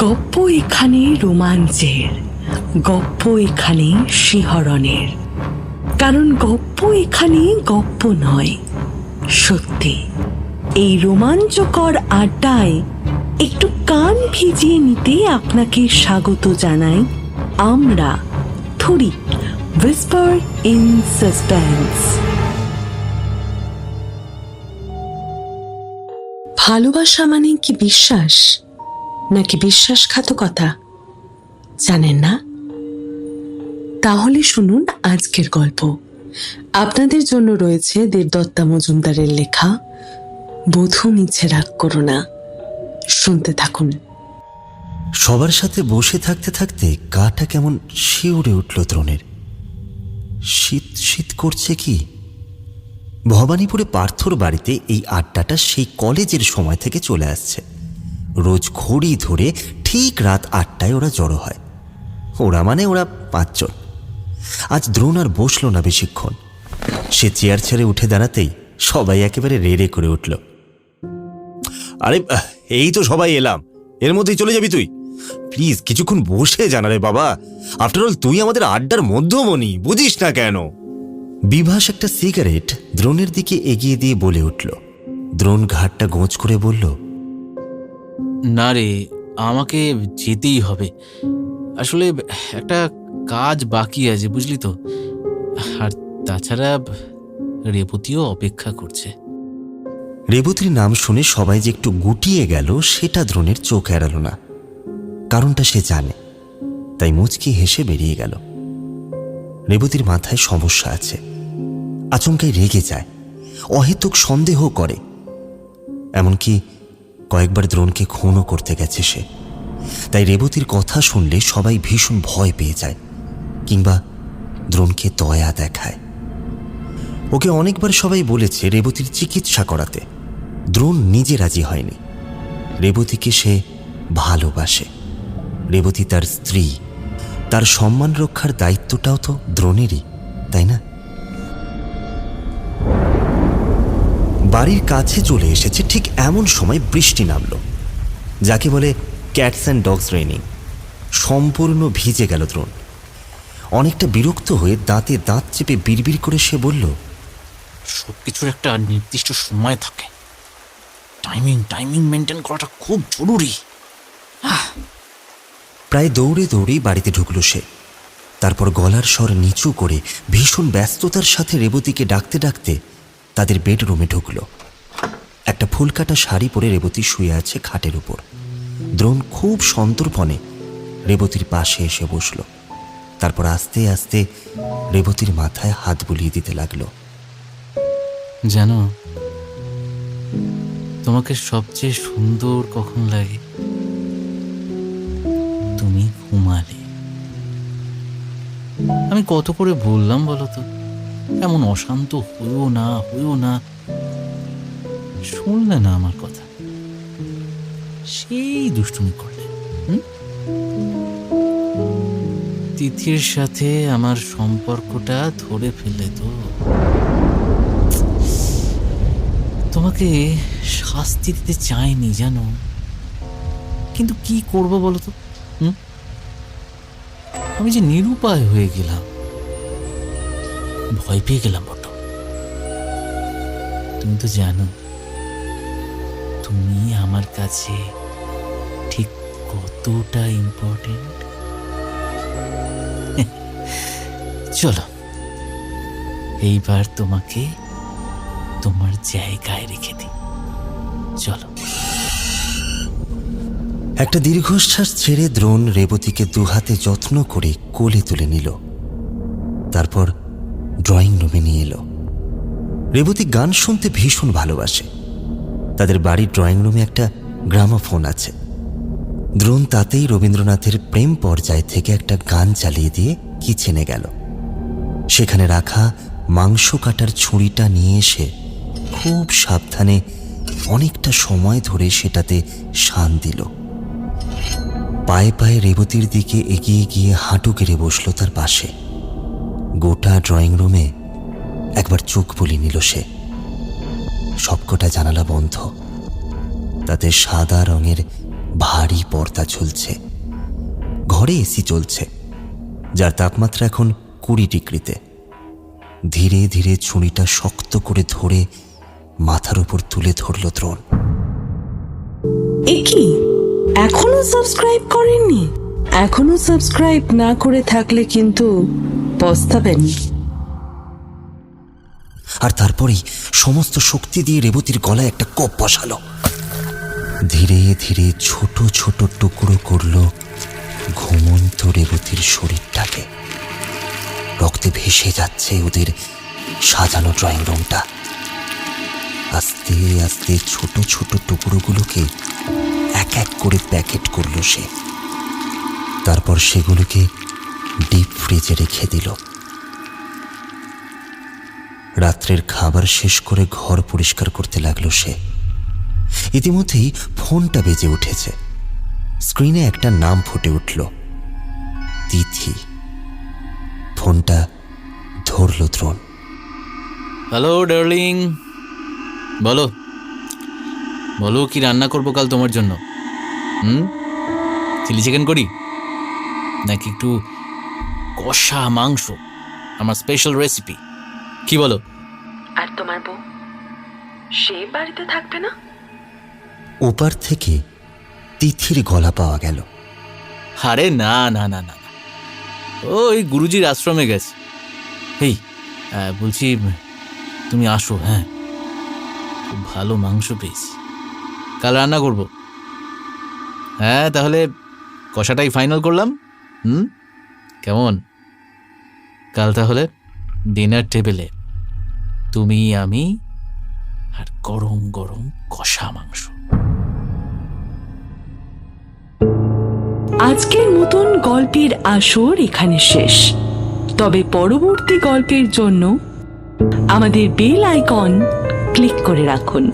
গপ্প এখানে রোমাঞ্চের, গপ্প এখানে শিহরণের। কারণ গপ্প এখানে গপ্প নয়, সত্যি। এই রোমাঞ্চকর আড্ডায় একটু কান ভিজিয়ে নিতে আপনাকে স্বাগত জানাই আমরা, থুরি উইসপার ইন সাসপেন্স ভালোবাসা মানে কি বিশ্বাস? নাকি বিশ্বাসঘাতকতা? জানেন না? তাহলে শুনুন আজকের গল্প। আপনাদের জন্য রয়েছে দেবদত্তা মজুমদারের লেখা, বধূ মিছে রাগ করো না। শুনতে থাকুন। সবার সাথে বসে থাকতে থাকতে গাটা কেমন শিউরে উঠল দ্রোণের। শীত শীত করছে কি? ভবানীপুরে পার্থর বাড়িতে এই আড্ডাটা সেই কলেজের সময় থেকে চলে আসছে। রোজ ঘড়ি ধরে ঠিক রাত আটটায় ওরা জড়ো হয়। ওরা মানে ওরা পাঁচজন। আজ দ্রোণ আর বসল না বেশিক্ষণ। সে চেয়ার ছেড়ে উঠে দাঁড়াতেই সবাই একেবারে রেড়ে করে উঠল। আরে, এই তো সবাই এলাম। এর মধ্যেই চলে যাবি তুই। প্লিজ, কিছুক্ষণ বসে জানারে বাবা। আফটার অল তুই আমাদের আড্ডার মধ্যমণি, বুঝিস না কেন? বিভাস একটা সিগারেট দ্রোণের দিকে এগিয়ে দিয়ে বলে উঠল। দ্রোণ ঘাটটা গোঁচ করে বলল না রে, আমাকে যেতেই হবে। আসলে একটা কাজ বাকি আছে, বুঝলি তো? আর তাছাড়া রেবতীও অপেক্ষা করছে। রেবতীর নাম শুনে সবাই যে একটু গুটিয়ে গেল, সেটা দ্রোণের চোখ এড়াল না। কারণটা সে জানে, তাই মুচকি হেসে বেরিয়ে গেল। রেবতীর মাথায় সমস্যা আছে। আচমকাই রেগে যায়। অহেতুক সন্দেহ করে। এমনকি কয়েকবার দ্রোণকে খুনও করতে গেছে সে। তাই রেবতীর কথা শুনলে সবাই ভীষণ ভয় পেয়ে যায়, কিংবা দ্রোণকে দয়া দেখায়। ওকে অনেকবার সবাই বলেছে রেবতীর চিকিৎসা করাতে। দ্রোণ নিজে রাজি হয়নি। রেবতীকে সে ভালোবাসে। রেবতী তার স্ত্রী। তার সম্মান রক্ষার দায়িত্বটাও তো দ্রোণেরই, তাই না? বাড়ির কাছে চলে এসেছে ঠিক এমন সময় বৃষ্টি নামলো। যাকে বলে ক্যাটস অ্যান্ড ডগস রেনিং সম্পূর্ণ ভিজে গেল দ্রোণ। অনেকটা বিরক্ত হয়ে দাঁতে দাঁত চেপে বিড়বিড় করে সে বলল সব কিছুর একটা নির্দিষ্ট সময় থাকে। টাইমিং টাইমিং মেনটেন করাটা খুব জরুরি। প্রায় দৌড়ে দৌড়েই বাড়িতে ঢুকল সে। তারপর গলার স্বর নিচু করে ভীষণ ব্যস্ততার সাথে রেবতীকে ডাকতে ডাকতে তাদের বেডরুমে ঢুকল। একটা ফুলকাটা শাড়ি পরে রেবতী শুয়ে আছে খাটের উপর। দ্রোণ খুব সন্তর্পণে রেবতীর পাশে এসে বসল। তারপর আস্তে আস্তে রেবতীর মাথায় হাত বুলিয়ে দিতে লাগল। জানো, তোমাকে সবচেয়ে সুন্দর কখন লাগে? তুমি ঘুমালে। আমি কত করে বললাম বলো তো? এমন অশান্ত হইও না হইও না। শুনলে না আমার কথা। সেই দুষ্টুমি করলে? তিথির সাথে আমার সম্পর্কটা ধরে ফেললে তো। তোমাকে শাস্তি দিতে চাইনি, জানো? কিন্তু কি করব বলো তো? আমি যে নিরুপায় হয়ে গেলাম। ভয় পেয়ে গেলাম বট্ট তুমি তো জানো, তুমি আমার কাছে ঠিক কতটা ইম্পর্টেন্ট চলো, এইবার তোমাকে তোমার জায়গায় রেখে দিই। চলো। একটা দীর্ঘশ্বাস ছেড়ে দ্রোণ রেবতীকে দুহাতে যত্ন করে কোলে তুলে নিল। তারপর ড্রয়িং রুমে নিয়ে এলো। রেবতী গান শুনতে ভীষণ ভালোবাসে। তাদের বাড়ির ড্রয়িং রুমে একটা গ্রামাফোন আছে। দ্রোণ তাতেই রবীন্দ্রনাথের প্রেম পর্যায় থেকে একটা গান চালিয়ে দিয়ে কিচেনে গেল। সেখানে রাখা মাংস কাটার ছুরিটা নিয়ে এসে খুব সাবধানে অনেকটা সময় ধরে সেটাতে শান দিল। পায়ে পায়ে রেবতীর দিকে এগিয়ে গিয়ে হাঁটু কেড়ে বসল তার পাশে। গোটা ড্রয়িং রুমে একবার চোখ বলি নিল সে। সবকটা জানালা বন্ধ। তাতে সাদা রঙের ভারী পর্দা ঝুলছে। ঘরে এসি চলছে, যার তাপমাত্রা এখন কুড়ি ডিগ্রিতে। ধীরে ধীরে ছুরিটা শক্ত করে ধরে মাথার উপর তুলে ধরল দ্রোণ। এখনও সাবস্ক্রাইব করেননি? এখনও সাবস্ক্রাইব না করে থাকলে কিন্তু পস্তাবেন। আর তারপরেই সমস্ত শক্তি দিয়ে রেবতীর গলায় একটা কোপ বসালো। ধীরে ধীরে ছোট ছোট টুকরো করল ঘুমন্ত রেবতীর শরীরটাকে। রক্তে ভেসে যাচ্ছে ওদের সাজানো ড্রয়িং রুমটা। আস্তে আস্তে ছোট ছোট টুকরোগুলোকে এক এক করে প্যাকেট করল সে। তারপর সেগুলোকে ডিপ ফ্রিজে রেখে দিল। রাত্রের খাবার শেষ করে ঘর পরিষ্কার করতে লাগল সে। ইতিমধ্যেই ফোনটা বেজে উঠেছে। স্ক্রিনে একটা নাম ফুটে উঠল। তিথি। ফোনটা ধরল দ্রোণ। Hello, darling. বলো। বলো কি রান্না করব কাল তোমার জন্য? হুম? চিলি চিকেন করি? নাকি একটু কষা মাংস? আমার স্পেশাল রেসিপি কি বলো? আর তোমার বউ? সে বাড়িতে থাকবে না? ওপার থেকে তিথির গলা পাওয়া গেল। আরে না না না না ওই গুরুজির আশ্রমে গেছে। এই বলছি তুমি আসো হ্যাঁ। খুব ভালো মাংস পেয়েছি। কাল রান্না করব। হ্যাঁ তাহলে কষাটাই ফাইনাল করলাম। হুম? কেমন? কাল তাহলে ডিনার টেবিলে তুমি, আমি আর গরম গরম কষা মাংস। আজকের মতন গল্পের আসর এখানে শেষ। তবে পরবর্তী গল্পের জন্য আমাদের বেল আইকন ক্লিক করে রাখুন।